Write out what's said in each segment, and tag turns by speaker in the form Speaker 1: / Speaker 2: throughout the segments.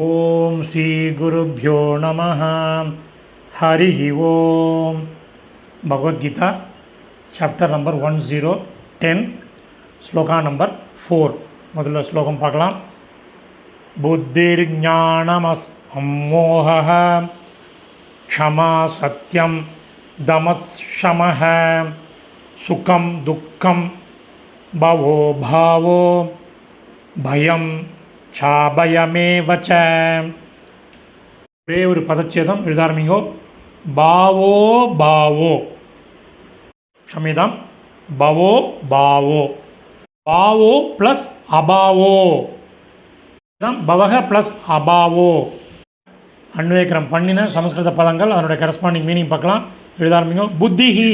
Speaker 1: ॐ श्रीगुरुभ्यो नमः हरिः ओम् Bhagavad Gita chapter number one zero ten shloka number four முதல்ல ஸ்லோகம் பார்க்கலாம் புத்திர்ஞானமஸ் அம்மோக க்ஷமா சத்யம் தமஷமஹ சுகம் துக்கம் பவோ பாவோ பயம் சாபயமேவ ச ஒரே ஒரு பதச்சேதம் எழுதாரம்பிங்கோ பாவோ பாவோ. சமீதம் பவோ பாவோ. பாவோ ப்ளஸ் அபாவோ. பவக ப்ளஸ் அபாவோ. அன்வேக்கரம் பண்ணின சமஸ்கிருத பதங்கள் அதனுடைய கரஸ்பாண்டிங் மீனிங் பார்க்கலாம். எழுதாரம்பிங்கோ புத்திஹி.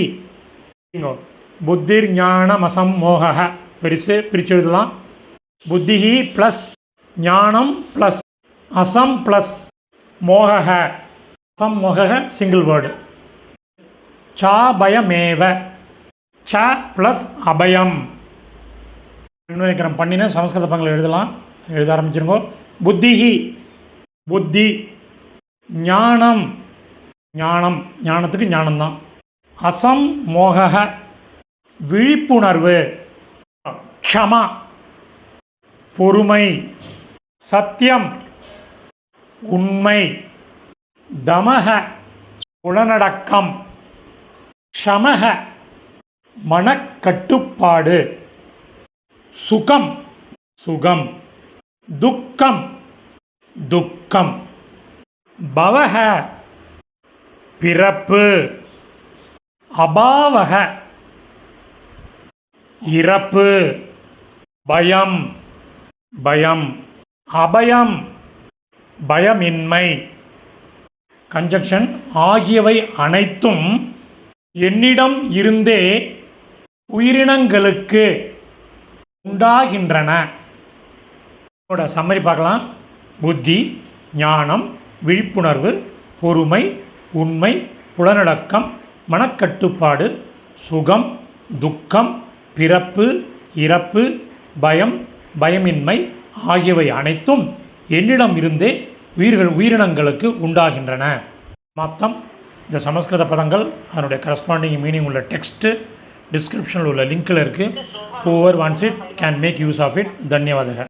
Speaker 1: புத்திர் ஞானம் மோக பெருசு பிரித்து எழுதலாம். புத்திஹி ப்ளஸ் ஞானம் ப்ளஸ் அசம் ப்ளஸ் மோகக அசம் மோகக சிங்கிள் வேர்டு சாபயமேவ ச ப்ளஸ் அபயம். அன்வயக்கரம் பண்ணின சமஸ்கிருத பங்களை எழுதலாம். எழுத ஆரம்பிச்சிருங்கோ. புத்திஹி. புத்தி. ஞானம். ஞானம். ஞானத்துக்கு ஞானம்தான். அசம் மோகக விழிப்புணர்வு. க்ஷமா. பொறுமை. சத்தியம். உண்மை. தமக புலனடக்கம். ஷமக மனக்கட்டுப்பாடு. சுகம். சுகம். துக்கம். துக்கம். பவக பிறப்பு. அபாவக இறப்பு. பயம். பயம். அபயம் பயமின்மை. கன்ஜக்ஷன் ஆகியவை அனைத்தும் என்னிடம் இருந்தே உயிரினங்களுக்கு உண்டாகின்றன. இதோட சம்மரி பார்க்கலாம். புத்தி ஞானம் விழிப்புணர்வு பொறுமை உண்மை புலனடக்கம் மனக்கட்டுப்பாடு சுகம் துக்கம் பிறப்பு இறப்பு பயம் பயமின்மை ஆகியவை அனைத்தும் என்னிடம் இருந்தே உயிர்கள் உயிரினங்களுக்கு உண்டாகின்றன. மொத்தம் இந்த சமஸ்கிருத பதங்கள் அதனுடைய கரஸ்பாண்டிங் மீனிங் உள்ள டெக்ஸ்ட்டு டிஸ்கிரிப்ஷனில் உள்ள லிங்க்கில் இருக்குது whoever wants it can make use of it தன்யவாதக